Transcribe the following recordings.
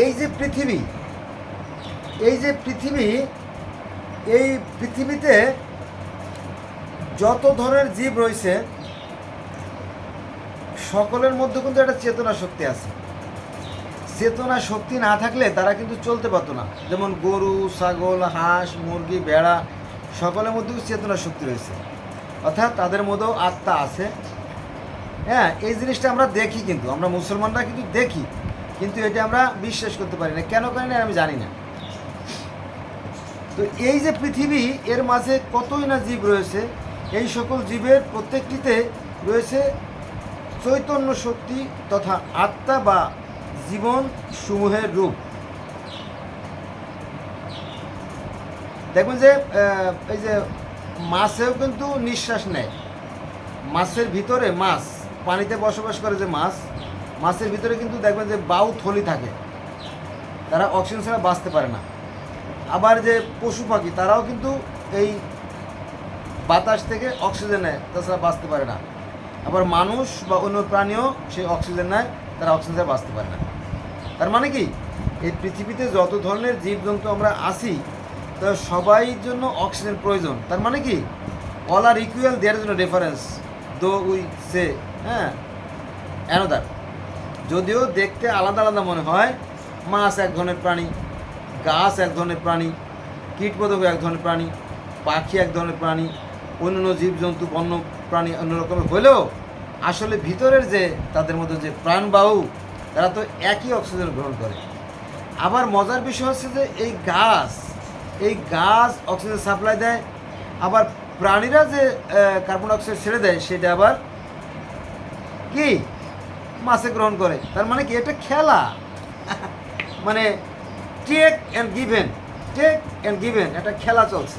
এই যে পৃথিবী, এই যে পৃথিবী, এই পৃথিবীতে যত ধরনের জীব রয়েছে, সকলের মধ্যে কিন্তু একটা চেতনা শক্তি আছে। চেতনা শক্তি না থাকলে তারা কিন্তু চলতে পারতো না। যেমন গরু, ছাগল, হাঁস, মুরগি, ভেড়া, সকলের মধ্যে কিন্তু চেতনা শক্তি রয়েছে। অর্থাৎ তাদের মধ্যেও আত্মা আছে। হ্যাঁ এই জিনিসটা আমরা দেখি কিন্তু, আমরা মুসলমানরা কিন্তু দেখি। কিন্তু এটা আমরা বিশ্বাস করতে পারি না। কেন করি না, আমি জানি না। তো এই যে পৃথিবী, এর মাঝে কতই না জীব রয়েছে, এই সকল জীবের প্রত্যেকটিতে রয়েছে চৈতন্য শক্তি তথা আত্মা বা জীবন সমূহের রূপ। দেখবেন যে এই যে মাছেও কিন্তু নিঃশ্বাস নেয়। মাছের ভিতরে মাছ, পানিতে বসবাস করে যে মাছ মাছের ভিতরে কিন্তু দেখবেন যে বাউ থলি থাকে। তারা অক্সিজেন ছাড়া বাঁচতে পারে না। আবার যে পশু পাখি, তারাও কিন্তু এই বাতাস থেকে অক্সিজেন নেয়, তাছাড়া বাঁচতে পারে না। আবার মানুষ বা অন্য প্রাণীও সেই অক্সিজেন নেয়, তারা অক্সিজেন ছাড়া বাঁচতে পারে না। তার মানে কি? এই পৃথিবীতে যত ধরনের জীবজন্তু আমরা আসি তা সবাই জন্য অক্সিজেন প্রয়োজন। তার মানে কি? অল আর ইকুয়াল দেয়ার জন্য রেফারেন্স দো উই সে হ্যাঁ অ্যানোদার যদিও দেখতে আলাদা আলাদা মনে হয়, মাছ এক ধরনের প্রাণী, গাছ এক ধরনের প্রাণী, কীটপতঙ্গ এক ধরনের প্রাণী, পাখি এক ধরনের প্রাণী, অন্যান্য জীবজন্তু, বন্য প্রাণী অন্য রকমের হলেও আসলে ভিতরের যে তাদের মধ্যে যে প্রাণবাহু, তারা তো একই অক্সিজেন গ্রহণ করে। আবার মজার বিষয় হচ্ছে যে এই গাছ এই গাছ অক্সিজেন সাপ্লাই দেয়, আবার প্রাণীরা যে কার্বন ডাইঅক্সাইড ছেড়ে দেয়, সেটা আবার কি? মাছে গ্রহণ করে। তার মানে কি, এটা খেলা। মানে take and given take and given একটা খেলা চলছে।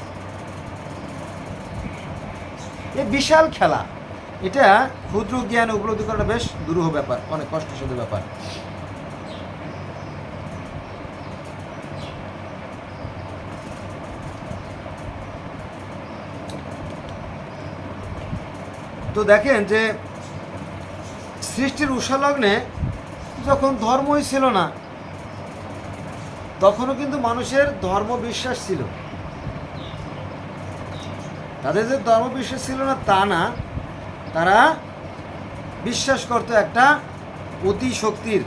এ বিশাল খেলা। এটা ক্ষুদ্র জ্ঞান উপলব্ধি করাটা বেশ দুরূহ ব্যাপার, অনেক কষ্টসাধ্য ব্যাপার। তো দেখেন যে সৃষ্টির উষালগ্নে যখন ধর্মই ছিল না, তখনও কিন্তু মানুষের ধর্ম বিশ্বাস ছিল। তাদের যে ধর্ম বিশ্বাস ছিল না, তা না, তারা বিশ্বাস করতো একটা অতি শক্তির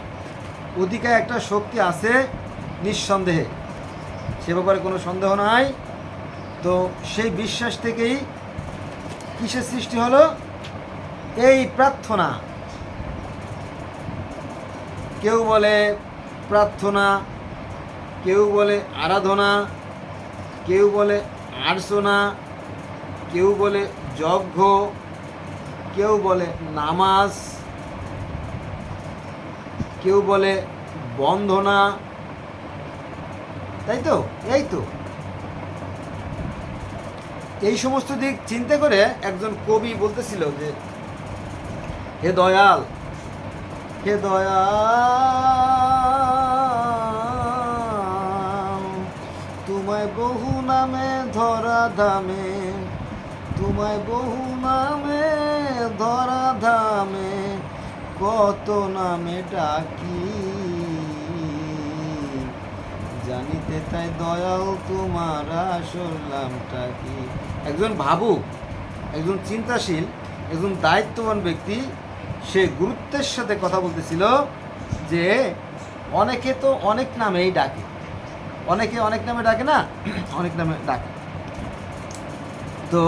অধিকায় একটা শক্তি আছে নিঃসন্দেহে। সে ব্যাপারে কোনো সন্দেহ নাই। তো সেই বিশ্বাস থেকেই কিসের সৃষ্টি হলো? এই প্রার্থনা। কেউ বলে প্রার্থনা, কেউ বলে আরাধনা, কেউ বলে আর্চনা, কেউ বলে যজ্ঞ, কেউ বলে নামাজ, কেউ বলে বন্ধনা তাই তো? এই তো। এই সমস্ত দিক চিন্তা করে একজন কবি বলতেছিল যে, হে দয়াল হে দয়া তোমায় বহু নামে ধরা ধামে, তোমায় বহু নামে ধরা ধামে, কত নামে ডাকি। জানিতে তাই দয়াও তোমার আসল নামটা কি? একজন ভাবুক, একজন চিন্তাশীল, একজন দায়িত্ববান ব্যক্তি সে গুরুত্বের সাথে কথা বলতেছিল যে অনেকে তো অনেক নামেই ডাকে। অনেকে অনেক নামে ডাকে না, অনেক নামে ডাকে। তো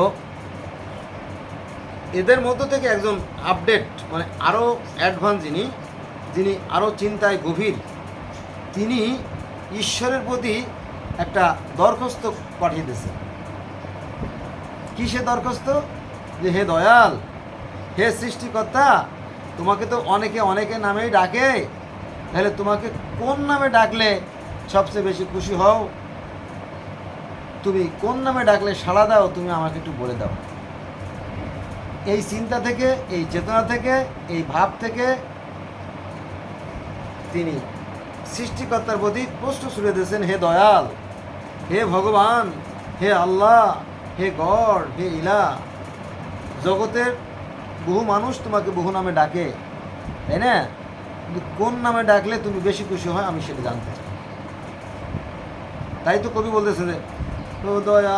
এদের মধ্য থেকে একজন আপডেট মানে আরও অ্যাডভান্স যিনি যিনি আরও চিন্তায় গভীর, তিনি ঈশ্বরের প্রতি একটা দরখাস্ত পাঠিয়ে দিয়েছেন। কিসে দরখাস্ত? যে হে দয়াল, হে সৃষ্টিকর্তা তোমাকে তো অনেকে অনেকে নামেই ডাকে। তাহলে তোমাকে কোন নামে ডাকলে সবচেয়ে বেশি খুশি হও? তুমি কোন নামে ডাকলে সাড়া দাও, তুমি আমাকে একটু বলে দাও। এই চিন্তা থেকে, এই চেতনা থেকে, এই ভাব থেকে তিনি সৃষ্টিকর্তার প্রতি প্রশ্ন ছুড়ে দিয়েছেন, হে দয়াল, হে ভগবান, হে আল্লাহ, হে গড, হে ইলা জগতের বহু মানুষ তোমাকে বহু নামে ডাকে, তাই না? কিন্তু কোন নামে ডাকলে তুমি বেশি খুশি হয় আমি সেটা জানতে চাই। তাই তো কবি বলতেছে যে, ও দয়াল,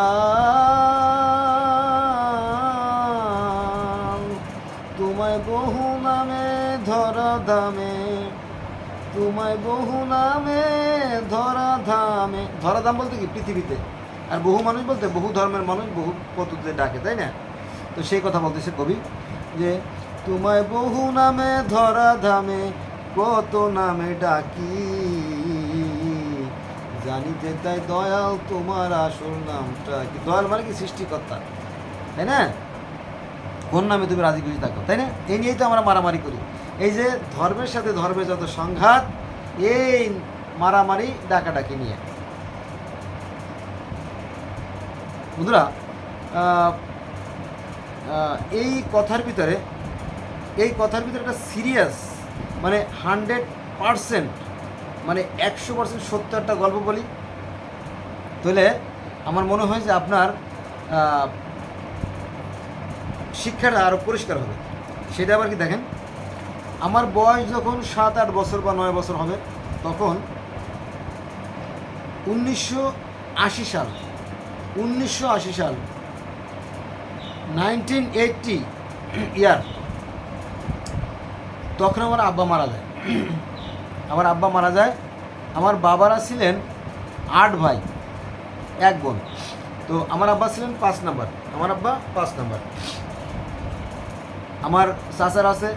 তোমায় বহু নামে ধরা দামে তোমায় বহু নামে ধরা ধামে। ধরা ধাম বলতে কি? পৃথিবীতে। আর বহু মানুষ বলতে, বহু ধর্মের মানুষ বহু পদ্ধতিতে ডাকে, তাই না? তো সেই কথা বলতেছে কবি। যে, তোমায় বহু নামে, ধরা ধামে, কত নামে ডাকি। জানি যে তাই দয়াল, তোমার আসল নামটা কি? দয়াল মানে কি সৃষ্টিকর্তা? তাই না? কোন নামে তুমি রাজি খুশি থাকো, তাই না? এই নিয়েই তো আমরা মারামারি করি। এই যে ধর্মের সাথে ধর্মের যত সংঘাত, এই মারামারি, ডাকাডাকি নিয়ে। বন্ধুরা এই কথার ভিতরে, এই কথার ভিতরে একটা সিরিয়াস মানে হান্ড্রেড পারসেন্ট মানে একশো পার্সেন্ট সত্য একটা গল্প বলি। তাহলে আমার মনে হয় যে আপনার শিক্ষাটা আরও পরিষ্কার হবে। সেটা আবার কি দেখেন, আমার বয়স যখন সাত আট বছর বা নয় বছর হবে, তখন উনিশশো আশি সাল, উনিশশো আশি সাল নাইনটিন এইটটি ইয়ার। তখন আমার আব্বা মারা যায়। আমার আব্বা মারা যায়। আমার বাবারা ছিলেন আট ভাই, এক বোন। তো আমার আব্বা ছিলেন পাঁচ নাম্বার। আমার আব্বা পাঁচ নাম্বার। আমার চাচার আছে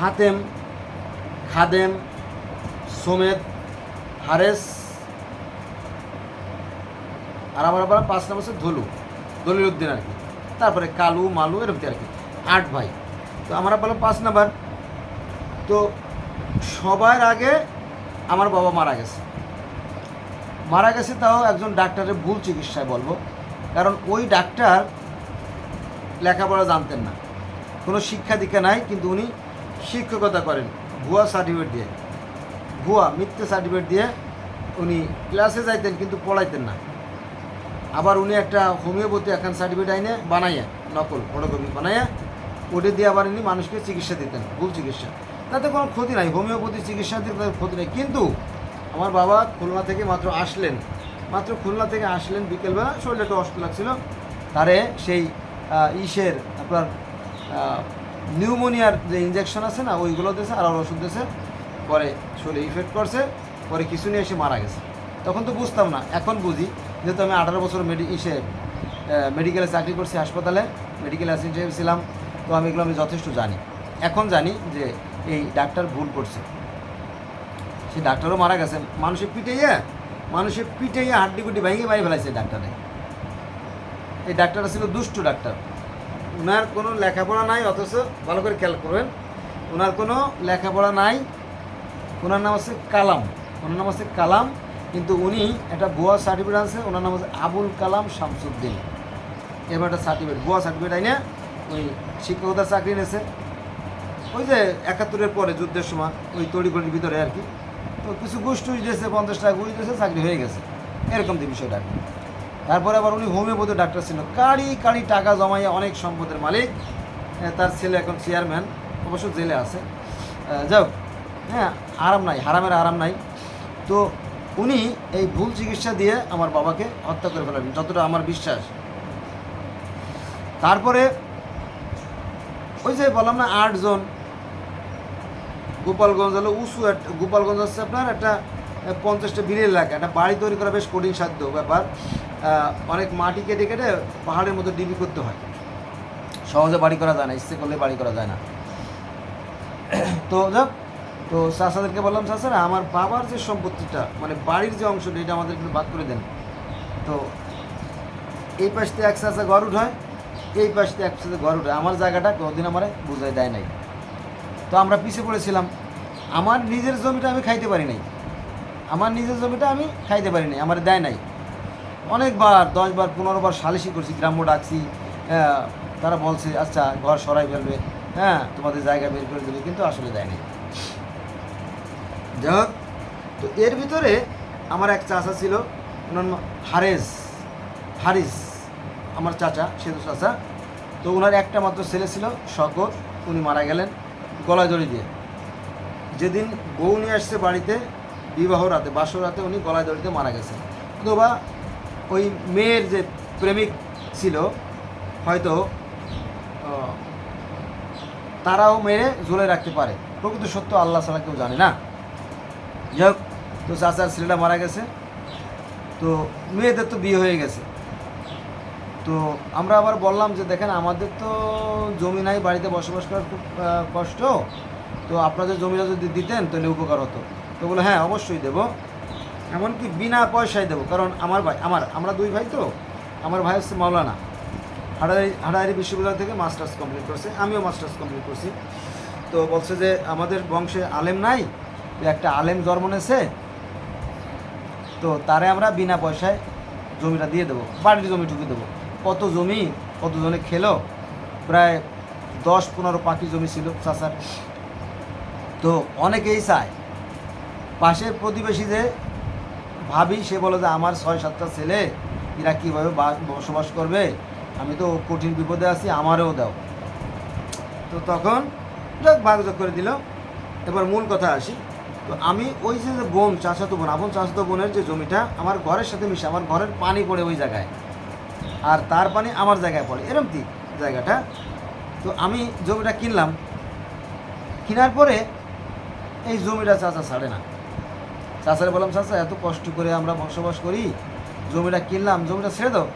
হাতেম, খাদেম সোমেদ হারেস, আর আমার আবার পাঁচ নাম্বার আছে ধলু। দলিল উদ্দিন আর কি। তারপরে কালু, মালু এরকম আর কি। আট ভাই। তো আমার আবার পাঁচ নাম্বার। তো সবার আগে আমার বাবা মারা গেছে। মারা গেছে তাও একজন ডাক্তারের ভুল চিকিৎসায় বলব। কারণ ওই ডাক্তার লেখাপড়া জানতেন না। কোনো শিক্ষা দীক্ষা নাই, কিন্তু উনি শিক্ষকতা করেন। ভুয়া সার্টিফিকেট দিয়ে। ভুয়া মিথ্যে সার্টিফিকেট দিয়ে উনি ক্লাসে যাইতেন, কিন্তু পড়াইতেন না। আবার উনি একটা হোমিওপ্যাথি এখন সার্টিফিকেট আইনে বানাইয়া, নকল ফটোকপি বানাইয়া, ওটা দিয়ে আবার উনি মানুষকে চিকিৎসা দিতেন, ভুল চিকিৎসা। তাতে কোনো ক্ষতি নাই, হোমিওপ্যাথি চিকিৎসা দিতে তাদের ক্ষতি নেই। কিন্তু আমার বাবা খুলনা থেকে মাত্র আসলেন, মাত্র খুলনা থেকে আসলেন বিকেলবেলা, শরীরে একটু অসুখ লাগছিল। তারে সেই ইসের আপনার নিউমোনিয়ার যে ইঞ্জেকশন আছে না, ওইগুলো দিয়েছে আর ওষুধ দিয়েছে। পরে শরীরে ইফেক্ট করছে, পরে কিছু নিয়ে এসে মারা গেছে। তখন তো বুঝতাম না, এখন বুঝি। যেহেতু আমি আঠারো বছর মেডি, ইসে মেডিকেলে চাকরি করছি হাসপাতালে মেডিকেল অ্যাসিস্ট্যান্ট ছিলাম, তো আমি এগুলো আমি যথেষ্ট জানি। এখন জানি যে এই ডাক্তার ভুল করছে। সে ডাক্তারও মারা গেছে। মানুষের পিটাইয়া মানুষের পিটাইয়া হাড্ডি গুড্ডি ভেঙে বাড়ি ফেলাইছে ডাক্তারে। এই ডাক্তারটা ছিল দুষ্টু ডাক্তার। ওনার কোনো লেখাপড়া নাই, অথচ ভালো করে খেয়াল করবেন ওনার কোনো লেখাপড়া নাই। ওনার নাম হচ্ছে কালাম। ওনার নাম হচ্ছে কালাম। কিন্তু উনি একটা গোয়া সার্টিফিকেট আছে ওনার নাম হচ্ছে আবুল কালাম শামসুদ্দিন। এবার একটা সার্টিফিকেট গোয়া সার্টিফিকেট আইনে ওই শিক্ষকতার চাকরি নিয়েছে। ওই যে একাত্তরের পরে যুদ্ধের সময়, ওই তড়িঘড়ির ভিতরে আর কি। তো কিছু ঘুষ টুস দিয়েছে, পঞ্চাশ টাকা ঘুষ দিয়েছে, চাকরি হয়ে গেছে। এরকম যে বিষয়টা। তারপরে আবার উনি হোমিওপ্যাথি ডাক্তার ছিল কারি কারি টাকা জমাইয়া অনেক সম্পদের মালিক। তার ছেলে এখন চেয়ারম্যান অবশ্য জেলে আছে। যাও হ্যাঁ আরাম নাই, হারামের আরাম নাই। তো উনি এই ভুল চিকিৎসা দিয়ে আমার বাবাকে হত্যা করে ফেলেন, যতটা আমার বিশ্বাস। তারপরে ওই যে বললাম না, আটজন। গোপালগঞ্জ হলো উঁচু একটা গোপালগঞ্জ হচ্ছে আপনার একটা পঞ্চাশটা বিলের এলাকা। একটা বাড়ি তৈরি করা বেশ কঠিন সাধ্য ব্যাপার। অনেক মাটি কেটে কেটে পাহাড়ের মধ্যে ডিবি করতে হয়। সহজে বাড়ি করা যায় না, ইচ্ছে করলে বাড়ি করা যায় না। তো যাক তো চাষাদেরকে বললাম চাষারা আমার বাবার যে সম্পত্তিটা মানে বাড়ির যে অংশটা এটা আমাদের একটু বাদ করে দেন। তো এই পাশ থেকে এক চাষা ঘর উঠায় এই পাশ থেকে এক চাষা ঘর উঠায়। আমার জায়গাটা কোনোদিন আমার বুঝাই দেয় নাই। তো আমরা পিছিয়ে পড়েছিলাম। আমার নিজের জমিটা আমি খাইতে পারি নাই। আমার নিজের জমিটা আমি খাইতে পারি নাই আমার দেয় নাই। অনেকবার দশবার পনেরোবার সালিশি করছি গ্রাম্য ডাকছি হ্যাঁ, তারা বলছে আচ্ছা ঘর সরাই ফেলবে হ্যাঁ তোমাদের জায়গা বের করে দেবে কিন্তু আসলে দেয় নাই। যাই তো এর ভিতরে আমার এক চাচা ছিল হারেস, হারিস, আমার চাচা সেতু চাচা। তো ওনার একটা মাত্র ছেলে ছিল, শকত, উনি মারা গেলেন গলায় দড়ি দিয়ে। যেদিন বউ নিয়ে আসছে বাড়িতে, বিবাহ রাতে, বাসর রাতে উনি গলায় দড়িতে মারা গেছে অথবা ওই মেয়ের যে প্রেমিক ছিল, হয়তো তারাও মেরে ঝুলে রাখতে পারে। প্রকৃত সত্য আল্লাহ ছাড়া কেউ জানে না। যাই হোক, তো চাচার ছেলেটা মারা গেছে। তো মেয়েদের তো বিয়ে হয়ে গেছে। তো আমরা আবার বললাম যে, দেখেন, আমাদের তো জমি নাই, বাড়িতে বসবাস করার খুব কষ্ট। তো আপনাদের জমিটা যদি দিতেন, তাহলে উপকার হতো। তো বলে হ্যাঁ অবশ্যই দেবো। এমনকি বিনা পয়সায় দেবো। কারণ আমার ভাই, আমার, আমরা দুই ভাই তো। আমার ভাই হচ্ছে মাওলানা। হাটারি হাটারি বিশ্ববিদ্যালয় থেকে মাস্টার্স কমপ্লিট করছে। আমিও মাস্টার্স কমপ্লিট করছি। তো বলছে যে, আমাদের বংশে আলেম নাই একটা আলেম জন্ম নেছে তো তারে আমরা বিনা পয়সায় জমিটা দিয়ে দেবো, বাড়ির জমি ঠুকে দেবো। কত জমি, কত জনে খেলো, প্রায় দশ পনেরো পাখি জমি ছিল চাষার তো অনেকেই চায়। পাশের প্রতিবেশী যে ভাবি, সে বলে যে আমার ছয় সাতটা ছেলে, এরা কীভাবে বসবাস করবে? আমি তো কঠিন বিপদে আছি, আমারও দাও। তো তখন ভাগযোগ করে দিল। এবার মূল কথা আসি। তো আমি ওই যে বোন চাষাতো বোন, আপন চাচাতো বোনের যে জমিটা আমার ঘরের সাথে মিশে, আমার ঘরের পানি পড়ে ওই জায়গায়। আর তার পানি আমার জায়গায় পড়ে। এরম কি জায়গাটা? তো আমি জমিটা কিনলাম। কেনার পরে এই জমিটা চাচা ছাড়ে না। চাচারে বললাম, চাচা, এত কষ্ট করে আমরা বসবাস করি, জমিটা কিনলাম, জমিটা ছেড়ে দাও।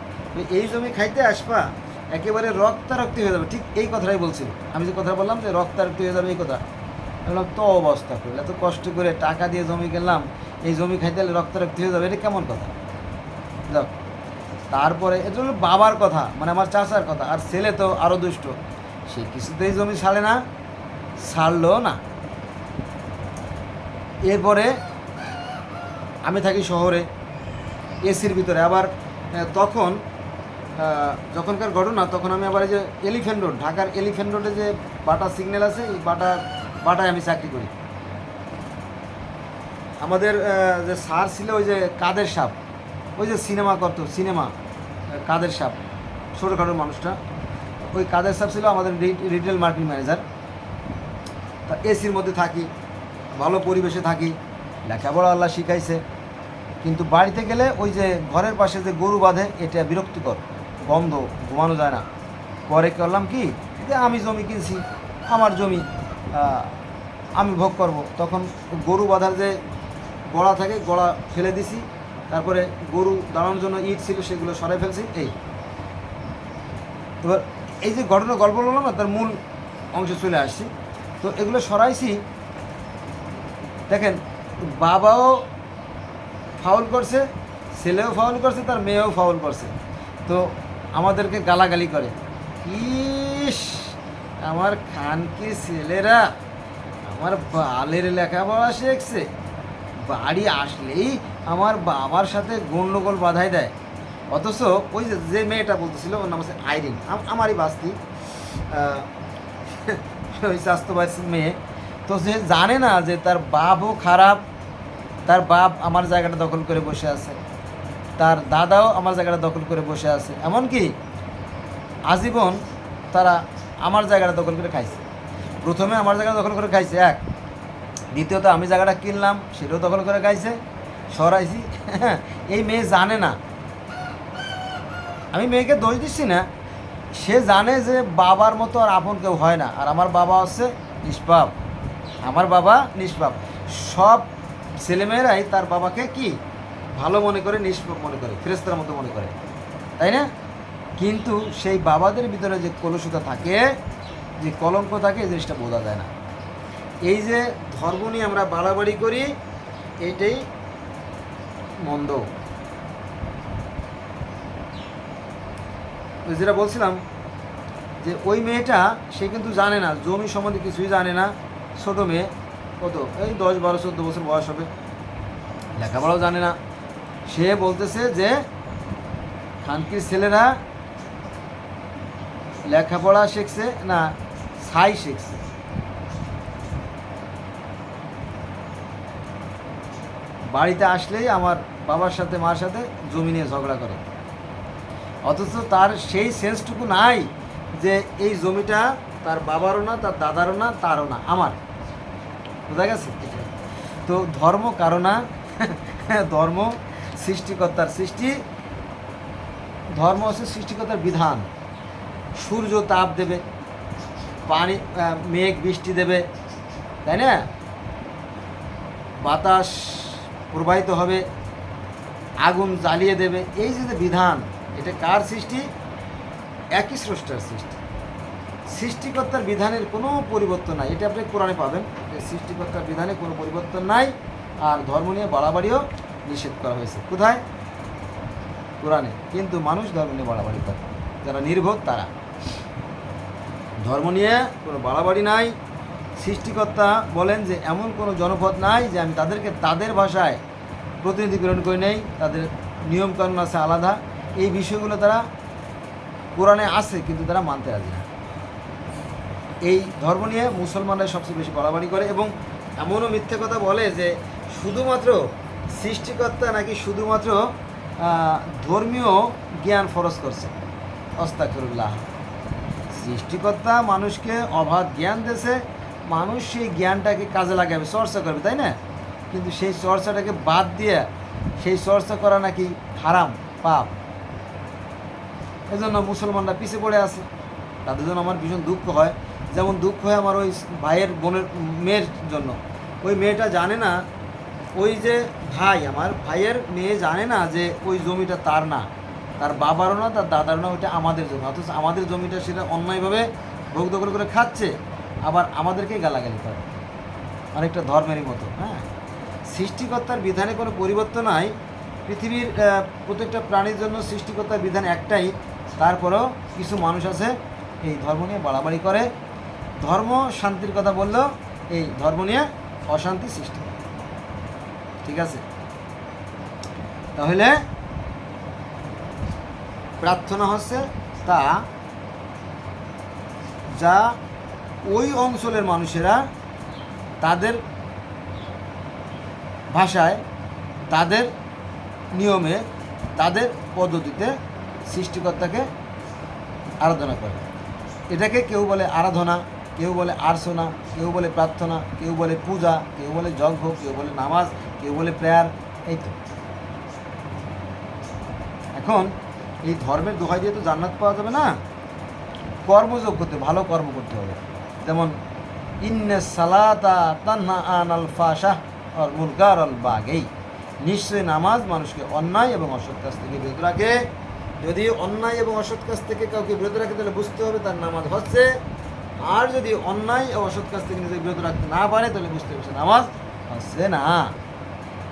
এই জমি খাইতে আসবা, একেবারে রক্তারক্তি হয়ে যাবে। ঠিক এই কথাটাই বলছিল। আমি যে কথা বললাম যে রক্তারক্তি হয়ে যাবে এই কথা। বললাম তো অবস্থা করলে এত কষ্ট করে টাকা দিয়ে জমি কিনলাম, এই জমি খাইতে হলে রক্তারক্তি হয়ে যাবে, এটা কেমন কথা? যাক, তারপরে এটা হলো বাবার কথা মানে আমার চাচার কথা, আর ছেলে তো আরও দুষ্ট। সে কিছুতেই জমি ছাড়ে না, ছাড়লো না। এরপরে আমি থাকি শহরে, এসির ভিতরে। আবার তখন যখনকার ঘটনা, তখন আমি আবার এই যে এলিফ্যান্ট রোড, ঢাকার এলিফ্যান্ট রোডে যে বাটা সিগন্যাল আছে, এই বাটা বাটায় আমি চাকরি করি। আমাদের যে স্যার ছিল ওই যে কাদের সাপ, ওই যে সিনেমা করতো, সিনেমা কাদের সাপ, ছোটোখাটো মানুষটা। ওই কাদের সাপ ছিল আমাদের রিটেল মার্কেটিং ম্যানেজার। তা এসির মধ্যে থাকি, ভালো পরিবেশে থাকি, লেখাপড়া আল্লাহ শিখাইছে। কিন্তু বাড়িতে গেলে ওই যে ঘরের পাশে যে গরু বাঁধে, এটা বিরক্তিকর বন্ধ ঘুমানো যায় না। পরে করলাম কি আমি জমি কিনছি, আমার জমি আমি ভোগ করব। তখন গরু বাঁধার যে গড়া থাকে, গড়া ফেলে দিছি। তারপরে গরু দাঁড়ানোর জন্য ইট ছিল, সেগুলো সরাই ফেলছি। এই। এবার এই যে ঘটনা, গল্প বললাম না, তার মূল অংশে চলে আসছি। তো এগুলো সরাইছি। দেখেন, বাবাও ফাউল করছে, ছেলেও ফাউল করছে, তার মেয়েও ফাউল করছে। তো আমাদেরকে গালাগালি করে। ইস! আমার খানকি ছেলেরা আমার বালের লেখাপড়া শিখছে। বাড়ি আসলেই আমার বাবার সাথে গণ্ডগোল বাধাই দেয়। অথচ ওই যে মেয়েটা বলতেছিল, ওর নাম হচ্ছে আইরিন। আমারই বাস্তি। ওই স্বাস্থ্যবাদ মেয়ে। তো সে জানে না যে তার বাপও খারাপ, তার বাপ আমার জায়গাটা দখল করে বসে আছে। তার দাদাও আমার জায়গাটা দখল করে বসে আছে। এমনকি আজীবন তারা আমার জায়গাটা দখল করে খাইছে। প্রথমে আমার জায়গাটা দখল করে খাইছে, এক। দ্বিতীয়ত আমি জায়গাটা কিনলাম, সেটাও দখল করে খাইছে, সরাইছি। এই মেয়ে জানে না। আমি মেয়েকে দোষ দিচ্ছি না। সে জানে যে বাবার মতো আর আপন কেউ হয় না। আর আমার বাবা হচ্ছে নিষ্পাপ। আমার বাবা নিষ্পাপ। সব ছেলেমেয়েরাই তার বাবাকে কি? ভালো মনে করে, নিষ্পাপ মনে করে ফেরেস্তার মতো মনে করে। তাই না? কিন্তু সেই বাবাদের ভিতরে যে কলুষতা থাকে, যে কলঙ্ক থাকে, এই জিনিসটা বোঝা যায় না। এই যে ধর্ম নিয়ে আমরা বাড়াবাড়ি করি, এটাই মন্দ। যেটা বলছিলাম, যে ওই মেয়েটা, সে কিন্তু জানে না, জমি সম্বন্ধে কিছুই জানে না, ছোট মেয়ে। কত? এই দশ, বারো, চোদ্দ বছর বয়স হবে। লেখাপড়াও জানে না। সে বলতেছে যে, খানকির ছেলেরা লেখাপড়া শিখছে, না ছাই শিখছে। বাড়িতে আসলেই আমার বাবার সাথে, মার সাথে জমি নিয়ে ঝগড়া করে। অথচ তার সেই সেন্সটুকু নাই যে এই জমিটা তার বাবারও না, তার দাদারও না, তারও না, আমার। বোঝা গেছে? তো ধর্ম কারও না, ধর্ম সৃষ্টিকর্তার সৃষ্টি, ধর্ম হচ্ছে সৃষ্টিকর্তার বিধান। সূর্য তাপ দেবে, পানি মেঘ, বৃষ্টি দেবে, তাই না? বাতাস প্রবাহিত হবে, আগুন জ্বালিয়ে দেবে, এই যে বিধান, এটা কার সৃষ্টি? একই স্রষ্টার সৃষ্টি। সৃষ্টিকর্তার বিধানের কোনো পরিবর্তন নাই। এটা আপনি কোরআনে পাবেন। সৃষ্টিকর্তার বিধানে কোনো পরিবর্তন নাই আর ধর্ম নিয়ে বাড়াবাড়িও নিষেধ করা হয়েছে। কোথায়? কোরআনে। কিন্তু মানুষ ধর্ম নিয়ে বাড়াবাড়ি করে। যারা নির্ভোগ, তারা। ধর্ম নিয়ে কোনো বাড়াবাড়ি নাই। সৃষ্টিকর্তা বলেন যে এমন কোনো জনপদ নাই যে আমি তাদেরকে তাদের ভাষায় প্রতিনিধিকরণ করে নেই, তাদের নিয়মকানুন আছে আলাদা। এই বিষয়গুলো তারা কোরআনে আছে কিন্তু তারা মানতে রাজি না। এই ধর্ম নিয়ে মুসলমানরা সবচেয়ে বেশি বাড়াবাড়ি করে এবং এমনও মিথ্যে কথা বলে যে শুধুমাত্র সৃষ্টিকর্তা নাকি শুধুমাত্র ধর্মীয় জ্ঞান ফরজ করছে। অস্তাকরুল্লাহ। সৃষ্টিকর্তা মানুষকে অবাধ জ্ঞান দিয়েছে মানুষ সেই জ্ঞানটাকে কাজে লাগাবে, চর্চা করবে, তাই না? কিন্তু সেই চর্চাটাকে বাদ দিয়ে সেই চর্চা করা নাকি হারাম, পাপ। এজন্য মুসলমানরা পিছিয়ে পড়ে আছে। তাদের জন্য আমার ভীষণ দুঃখ হয়। যেমন দুঃখ হয় আমার ওই ভাইয়ের বোনের মেয়ের জন্য। ওই মেয়েটা জানে না, ওই যে ভাই, আমার ভাইয়ের মেয়ে জানে না যে ওই জমিটা তার না। তার বাবারও না, তার দাদারও না, ওইটা আমাদের জমি। অথচ আমাদের জমিটা সেটা অন্যায়ভাবে ভোগ দখল করে খাচ্ছে, আবার আমাদেরকেই গালাগালি করে। অনেকটা ধর্মেরই মতো হ্যাঁ? সৃষ্টিকর্তার বিধানে কোনো পরিবর্তন নাই। পৃথিবীর প্রত্যেকটা প্রাণীর জন্য সৃষ্টিকর্তার বিধান একটাই। তারপরেও কিছু মানুষ আছে, এই ধর্ম নিয়ে বাড়াবাড়ি করে। ধর্ম শান্তির কথা বললেও এই ধর্ম নিয়ে অশান্তি সৃষ্টি ঠিক আছে? তাহলে প্রার্থনা হচ্ছে তা, যা ওই অঞ্চলের মানুষেরা তাদের ভাষায়, তাদের নিয়মে, তাদের পদ্ধতিতে সৃষ্টিকর্তাকে আরাধনা করে। এটাকে কেউ বলে আরাধনা, কেউ বলে আর্চনা, কেউ বলে প্রার্থনা, কেউ বলে পূজা, কেউ বলে যজ্ঞ কেউ বলে নামাজ, কেউ বলে প্রেয়ার, এই তো। এখন এই ধর্মের দোহাই দিয়ে তো জান্নাত পাওয়া যাবে না। কর্মযোগ করতে, ভালো কর্ম করতে হবে। যেমন, ইন্নে সালাতা তান্না আন আল বাগেই। নিশ্চয়ই নামাজ মানুষকে অন্যায় এবং অসৎ কাজ থেকে বিরত রাখে। যদি অন্যায় এবং অসৎ কাজ থেকে কাউকে বিরত রাখে, তাহলে বুঝতে হবে তার নামাজ হচ্ছে। আর যদি অন্যায় ও অসৎ কাজ থেকে নিজেকে বিরত রাখতে না পারে, তাহলে বুঝতে হবে নামাজ হচ্ছে না।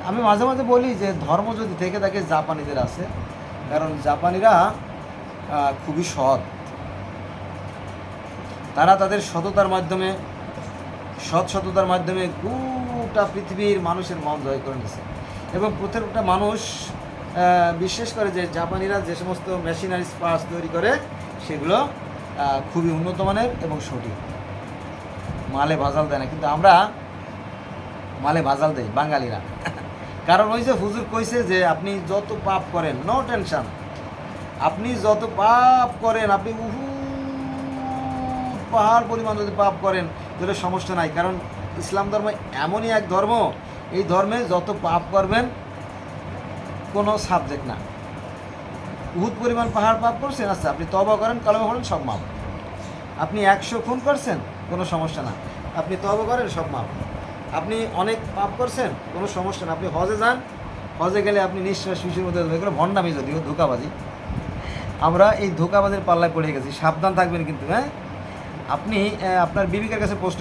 আমি মাঝে মাঝে বলি যে, ধর্ম যদি থেকে থাকে, জাপানিদের আছে কারণ জাপানিরা খুবই সৎ। তারা তাদের সততার মাধ্যমে, সৎ সততার মাধ্যমে গোটা পৃথিবীর মানুষের মন জয় করে নিয়েছে। এবং প্রত্যেকটা মানুষ বিশ্বাস করে যে জাপানিরা যে সমস্ত মেশিনারি পার্টস তৈরি করে, সেগুলো খুবই উন্নত মানের এবং সঠিক। মালে ভাজাল দেয় না, কিন্তু আমরা মালে ভাজাল দেই, বাঙালিরা। কারণ ওই যে হুজুর কইছে যে আপনি যত পাপ করেন নো টেনশন আপনি যত পাপ করেন, আপনি উহু, পাহাড় পরিমাণ যদি পাপ করেন, তাহলে সমস্যা নাই। কারণ ইসলাম ধর্ম এমনই এক ধর্ম, এই ধর্মে যত পাপ করবেন, কোনো সাবজেক্ট না। বহুত পরিমাণ পাহাড় পাপ করছেন আচ্ছা আপনি তবা করেন, কলমে করেন সব মাপ আপনি একশো খুন করছেন, কোনো সমস্যা না। আপনি তবা করেন, সব মাপ আপনি অনেক পাপ করছেন, কোনো সমস্যা না আপনি হজে যান, হজে গেলে আপনি নিঃশ্বাস শিশুর মধ্যে এগুলো ভণ্ডামি যদিও ধোকাবাজি। আমরা এই ধোকাবাজের পাল্লায় পড়ে গেছি, সাবধান থাকবেন কিন্তু হ্যাঁ? আপনি আপনার বিবিকার কাছে প্রশ্ন